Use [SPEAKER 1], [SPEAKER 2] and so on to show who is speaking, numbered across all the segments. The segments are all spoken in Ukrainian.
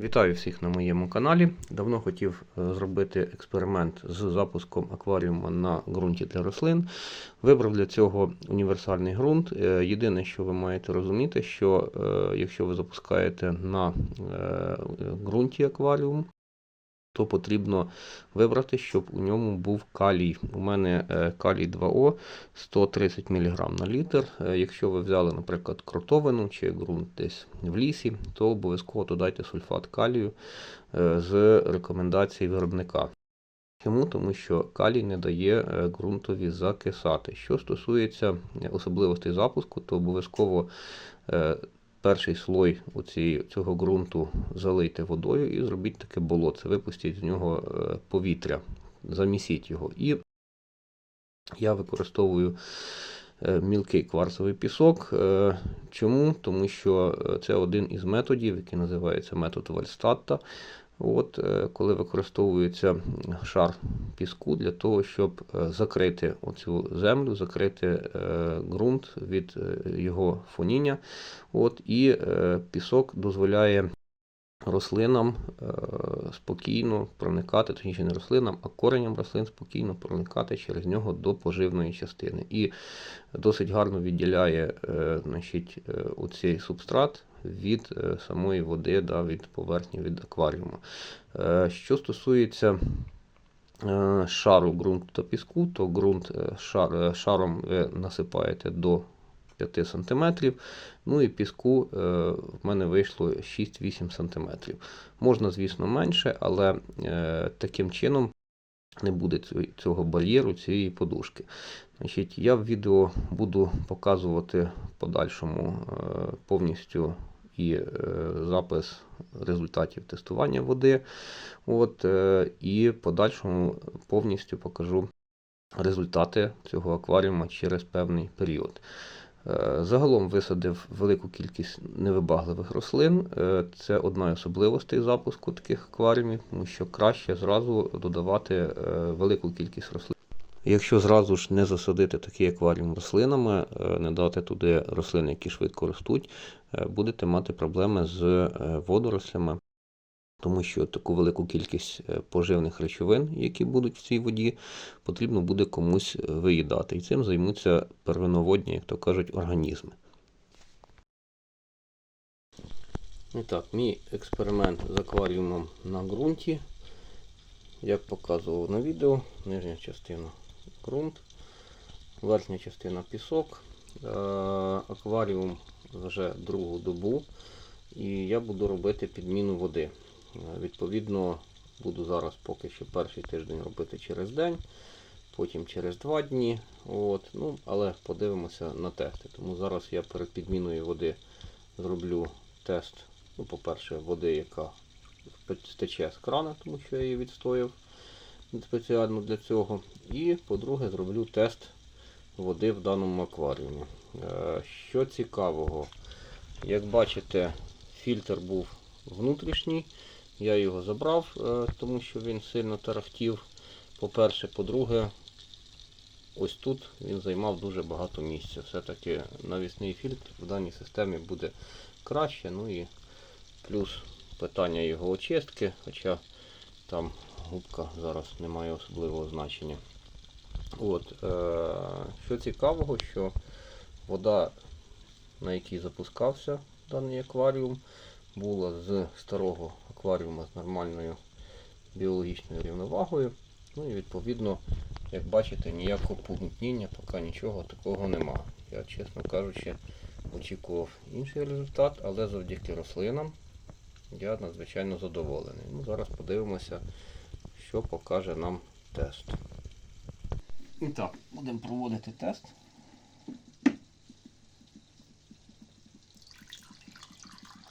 [SPEAKER 1] Вітаю всіх на моєму каналі. Давно хотів е, зробити експеримент з запуском акваріума на ґрунті для рослин. Вибрав для цього універсальний ґрунт. Е, Єдине, що ви маєте розуміти, що е, якщо ви запускаєте на ґрунті акваріум, то потрібно вибрати, щоб у ньому був калій. У мене е, калій 2О 130 мг на літр. Е, Якщо ви взяли, наприклад, кротовину чи ґрунт десь в лісі, то обов'язково додайте сульфат калію е, з рекомендацій виробника. Чому? Тому що калій не дає ґрунтові закисати. Що стосується особливостей запуску, то обов'язково перший слой оці, цього ґрунту залийте водою і зробіть таке болото. Випустіть з нього е, повітря, замісіть його. І я використовую е, мілкий кварцевий пісок. Е, Чому? Тому що це один із методів, який називається метод Вальстатта. От, е, коли використовується шар піску для того, щоб е, закрити оцю землю, закрити е, ґрунт від його фоніння. От, і пісок дозволяє рослинам спокійно проникати, точніше не рослинам, а кореням рослин спокійно проникати через нього до поживної частини. І досить гарно відділяє значить, оцей субстрат від е, самої води, да, від поверхні від акваріуму. Е, Що стосується е, шару ґрунту та піску, то ґрунт шар, шаром ви насипаєте до 5 см. Ну і піску в мене вийшло 6-8 см. Можна, звісно, менше, але таким чином не буде цього- бар'єру, цієї подушки. Значить, я в відео буду показувати подальшому повністю і е, запис результатів тестування води. От, е, і подальшому повністю покажу результати цього акваріума через певний період. Е, Загалом висадив велику кількість невибагливих рослин. Це одна із особливостей запуску таких акваріумів, тому що краще зразу додавати велику кількість рослин. Якщо зразу ж не засадити такий акваріум рослинами, е, не дати туди рослини, які швидко ростуть, е, будете мати проблеми з е, водорослями, тому що таку велику кількість поживних речовин, які будуть в цій воді, потрібно буде комусь виїдати. І цим займуться первиноводні, як то кажуть, організми. І так, мій експеримент з акваріумом на ґрунті. Як показував на відео, нижня частина ґрунт, верхня частина пісок. Е, Акваріум вже другу добу. І я буду робити підміну води. Е, Відповідно, буду зараз поки що перший тиждень робити через день, потім через два дні. От. Ну, але подивимося на тести. Тому зараз я перед підміною води зроблю тест. Ну, по-перше, води, яка стече з крана, тому що я її відстояв спеціально для цього. І, по-друге, зроблю тест води в даному акваріумі. Е, Що цікавого, як бачите, фільтр був внутрішній. Я його забрав, е, тому що він сильно тарахтів. По-перше, по-друге, ось тут він займав дуже багато місця. Все-таки навісний фільтр в даній системі буде краще. Ну і плюс питання його очистки, хоча там губка зараз не має особливого значення. От, е, що цікавого, що вода, на якій запускався даний акваріум, була з старого акваріума з нормальною біологічною рівновагою. Ну і відповідно, як бачите, ніякого помутніння, поки нічого такого нема. Я, чесно кажучи, очікував інший результат, але завдяки рослинам я надзвичайно задоволений. Ну, зараз подивимося, що покаже нам тест. І так, будемо проводити тест.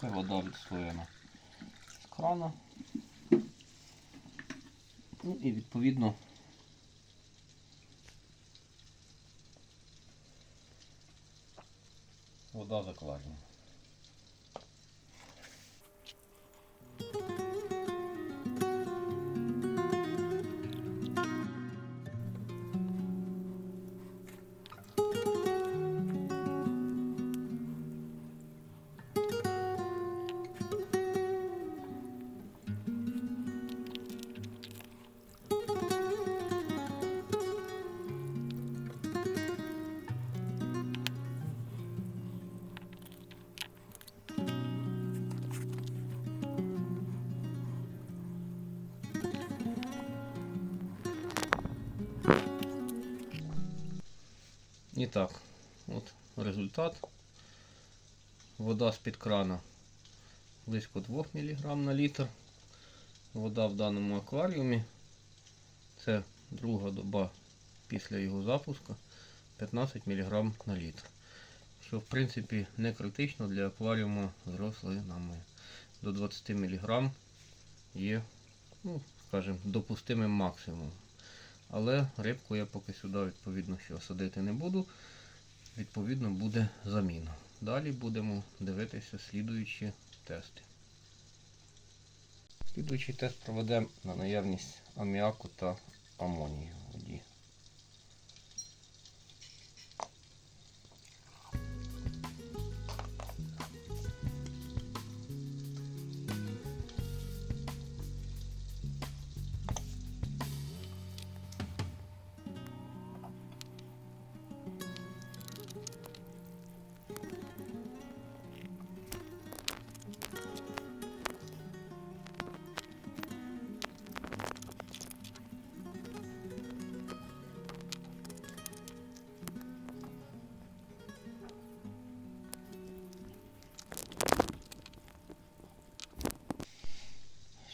[SPEAKER 1] Це вода відстояна з крана. Ну і відповідно вода з І так, от результат. Вода з-під крана близько 2 мг на літр. Вода в даному акваріумі. Це друга доба після його запуску 15 мг на літр. Що в принципі не критично для акваріуму з рослинами. До 20 мг є, ну, скажімо, допустимим максимумом. Але рибку я поки сюди відповідно що садити не буду. Відповідно буде заміна. Далі будемо дивитися слідуючі тести. Слідуючий тест проведемо на наявність аміаку та амонію в воді.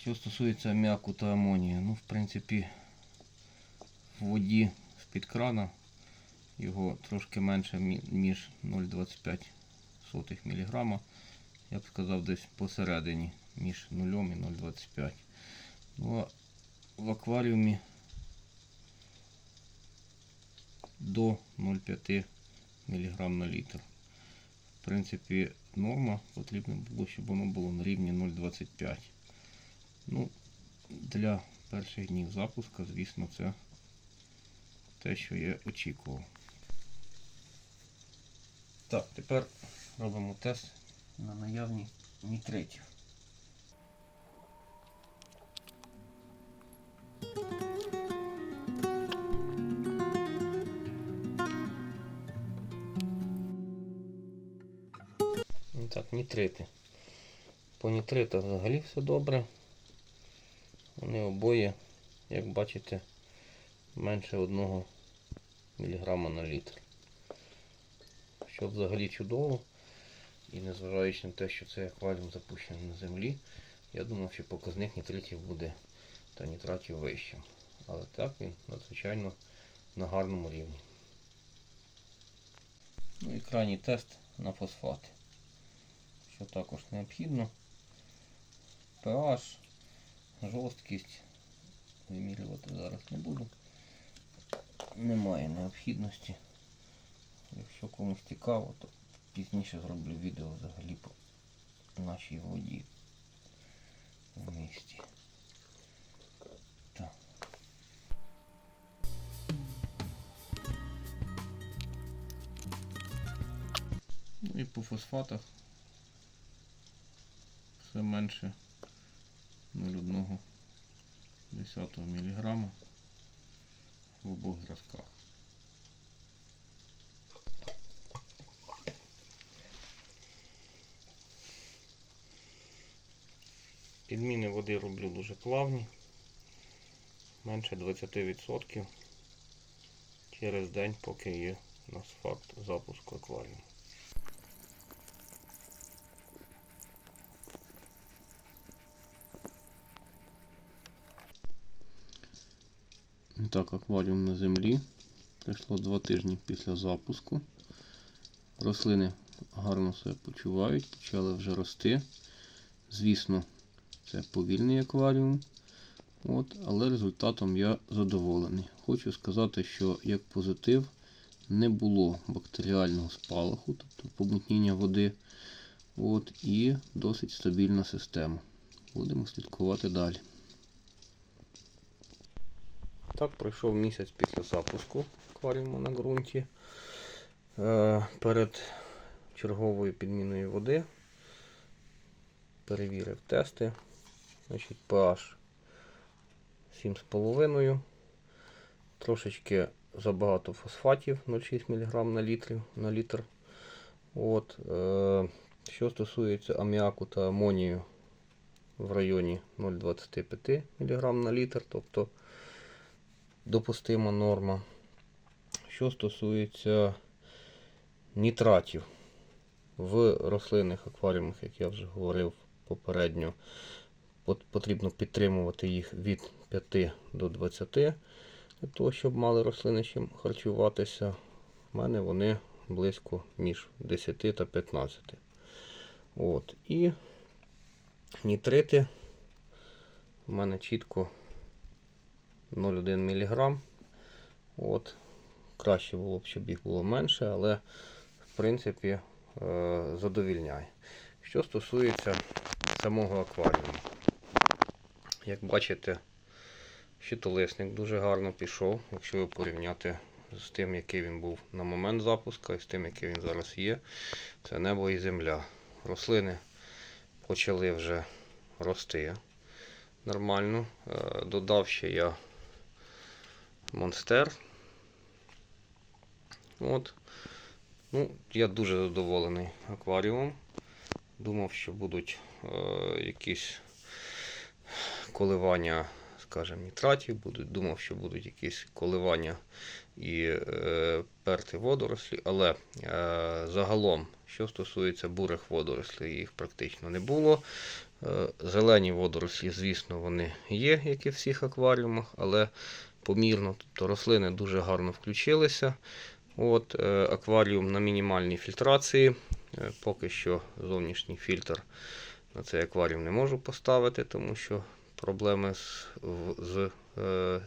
[SPEAKER 1] Що стосується аміаку та амонію, ну, в принципі, в воді з-під крана його трошки менше, ніж 0,25 мг. Я б сказав, десь посередині між 0 і 0,25. Ну, а в акваріумі до 0,5 мг на літр. В принципі, норма потрібно було, щоб воно було на рівні 0,25. Ну, для перших днів запуска, звісно, це те, що я очікував. Так, тепер робимо тест на наявність нітритів. Так, нітрити. По нітритах взагалі все добре. Вони обоє, як бачите, менше 1 мг на літр. Що взагалі чудово. І незважаючи на те, що цей акваріум запущений на землі, я думав, що показник нітритів буде та нітратів вищим. Але так він надзвичайно на гарному рівні. Ну і крайній тест на фосфати. Що також необхідно. pH, жорсткість вимірювати зараз не буду. Немає необхідності. Якщо комусь цікаво, то пізніше зроблю відео взагалі по нашій воді в місті. Ну і по фосфатах все менше 0,1 мг в обох зразках. Підміни води роблю дуже плавні, менше 20% через день, поки є у нас факт запуску акваріуму. Так, акваріум на землі. Пройшло два тижні після запуску. Рослини гарно себе почувають, почали вже рости. Звісно, це повільний акваріум. От, але результатом я задоволений. Хочу сказати, що як позитив не було бактеріального спалаху, тобто помутніння води. От, і досить стабільна система. Будемо слідкувати далі. Так, пройшов місяць після запуску акваріуму на ґрунті. Е, перед черговою підміною води перевірив тести. Значить, pH 7,5. Трошечки забагато фосфатів 0,6 мг на літр. На літр. От, е, що стосується аміаку та амонію в районі 0,25 мг на літр, тобто допустима норма. Що стосується нітратів в рослинних акваріумах, як я вже говорив попередньо, потрібно підтримувати їх від 5 до 20 для того, щоб мали рослини чим харчуватися. У мене вони близько між 10 та 15. От. І нітрити у мене чітко 0,1 мг. От. Краще було б, щоб їх було менше, але в принципі е, задовільняє. Що стосується самого акваріуму. Як бачите, щитолисник дуже гарно пішов, якщо ви порівняти з тим, який він був на момент запуску і з тим, який він зараз є. Це небо і земля. Рослини почали вже рости нормально. Е, Додав ще я монстер. От. Ну, я дуже задоволений акваріумом. Думав, що будуть е, якісь коливання, скажімо, нітратів, будуть, думав, що будуть якісь коливання і е, перти водорослі, але е, загалом, що стосується бурих водорослей, їх практично не було. Е, зелені водорослі, звісно, вони є, як і в всіх акваріумах, але помірно, тобто рослини дуже гарно включилися. От, е, акваріум на мінімальній фільтрації. Е, Поки що зовнішній фільтр на цей акваріум не можу поставити, тому що проблеми з, з е,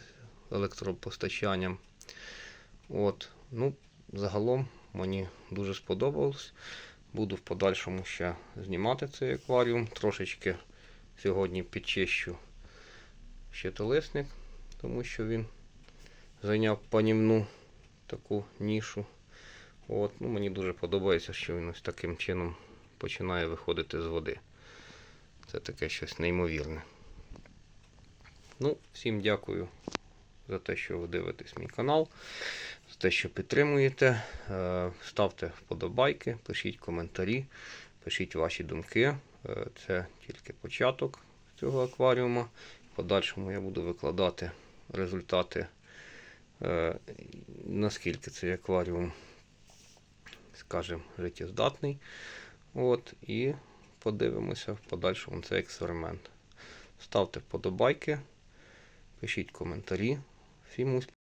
[SPEAKER 1] електропостачанням. От, ну, загалом мені дуже сподобалось. Буду в подальшому ще знімати цей акваріум. Трошечки сьогодні підчищу щитолисник, тому що він зайняв панівну таку нішу. От, ну, мені дуже подобається, що він ось таким чином починає виходити з води. Це таке щось неймовірне. Ну, всім дякую за те, що ви дивитесь мій канал, за те, що підтримуєте. Е, Ставте вподобайки, пишіть коментарі, пишіть ваші думки. Е, Це тільки початок цього акваріума. В подальшому я буду викладати результати, е, наскільки цей акваріум, скажімо, життєздатний. От, і подивимося в подальшому цей експеримент. Ставте вподобайки, пишіть коментарі. Всім успіхів!